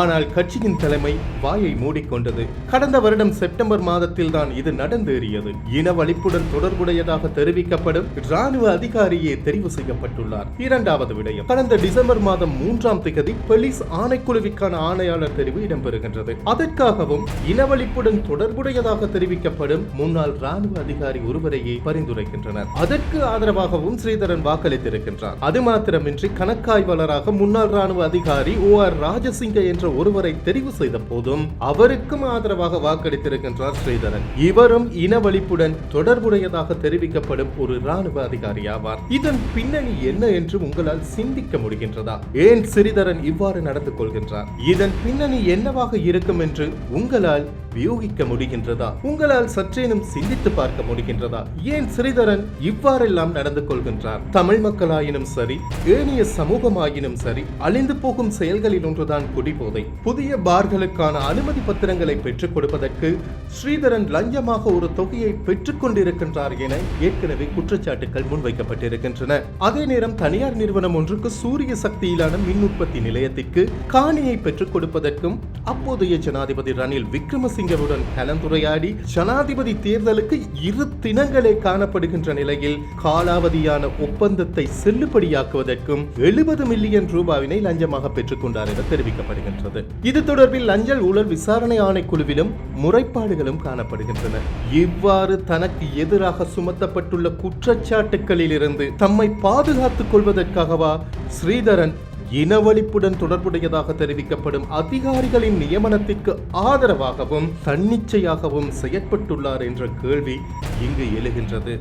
ஆனால் கட்சியின் தலைமை வாயை மூடிக்கொண்டது. கடந்த வருடம் செப்டம்பர் மாதத்தில் தான் இது நடந்தேறியது. இனவழிப்புடன் தொடர்புடையதாக தெரிவிக்கப்படும் ராணுவ அதிகாரியே தெரிவு செய்யப்பட்டுள்ளார். இரண்டாவது விடயம். கடந்த டிசம்பர் மாதம் மூன்றாம் திகதி போலீஸ் ஆணைக்குழுவிற்கான ஆணையாளர் தெரிவு இடம்பெறுகின்றது. அதற்காகவும் இனவழிப்புடன் தொடர்புடையதாக தெரிவிக்கப்படும் முன்னாள் ராணுவ அதிகாரி ஒருவரையே பரிந்துரைக்கின்றனர். அதற்கு ஆதரவாகவும் ஸ்ரீதரன் வாக்களித்திருக்கின்றார். அது மாத்திரமின்றி கணக்காய்வாளராக முன்னாள் ராணுவ அதிகாரி ஓ ஆர் ராஜசிங்க என்ற ஒருவரை தெரிவு செய்த போதும் அவருக்கும் ஆதரவாக வாக்களித்திருக்கின்றார் ஸ்ரீதரன். இவரும் இனவழிப்புடன் தொடர்புடையதாக தெரிவிக்கப்படும் ஒரு ராணுவ அதிகாரி ஆவார் இதன் பின்னணி என்ன என்று உங்களால் சிந்திக்க முடிகின்றதா? ஏன் ஸ்ரீதரன் இவ்வாறு நடந்து கொள்கின்றார்? இதன் பின்னணி என்னவாக இருக்கும் என்று உங்களால் வியூகிக்க முடிகின்றதா? உங்களால் சற்றேனும் சிந்தித்து பார்க்க முடிகின்றதா? ஏன் ஸ்ரீதரன் இவ்வாறெல்லாம் நடந்து கொள்கின்றார்? தமிழ் மக்களாயினும் சரி ஏனைய சமூகமாயினும் சரி அழிந்து போகும் செயல்களில் ஒன்றுதான் குடிபோதை புதிய பார்களுக்கான அனுமதி பத்திரங்களை பெற்றுக் கொடுப்பதற்கு ஸ்ரீதரன் லஞ்சமாக ஒரு தொகையை பெற்றுக் கொண்டிருக்கின்றார் என ஏற்கனவே குற்றச்சாட்டுகள் முன்வைக்கப்பட்டிருக்கின்றன. அதே நேரம் தனியார் நிறுவனம் ஒன்றுக்கு சூரிய சக்தியிலான மின் உற்பத்தி நிலையத்திற்கு காணியை பெற்றுக் கொடுப்பதற்கும் அப்போதைய ஜனாதிபதி ரணில் விக்ரமசிங்கவுடன் கலந்துரையாடி ஜனாதிபதி தேர்தலுக்கு இரு தினங்களே காணப்படுகின்ற நிலையில் காலாவதியான ஒப்பந்தத்தை செல்லுபடியாக்குவதற்கும் எழுபது மில்லியன் ரூபாவினை லஞ்சமாக பெற்றுக்கொண்டார் என தெரிவிக்கப்படுகின்றது. இது தொடர்பில் லஞ்சல் ஊழல் விசாரணை ஆணைக்குழுவிலும் முறைப்பாடுகளும் காணப்படுகின்றன. இவ்வாறு தனக்கு எதிராக சுமத்தப்பட்டுள்ள குற்றச்சாட்டுகளில் இருந்து தம்மை பாதுகாத்துக் கொள்வதற்காகவா ஸ்ரீதரன் இனவழிப்புடன் தொடர்புடையதாக தெரிவிக்கப்படும் அதிகாரிகளின் நியமனத்திற்கு ஆதரவாகவும் தன்னிச்சையாகவும் செயற்பட்டுள்ளார் என்ற கேள்வி இங்கு எழுகின்றது.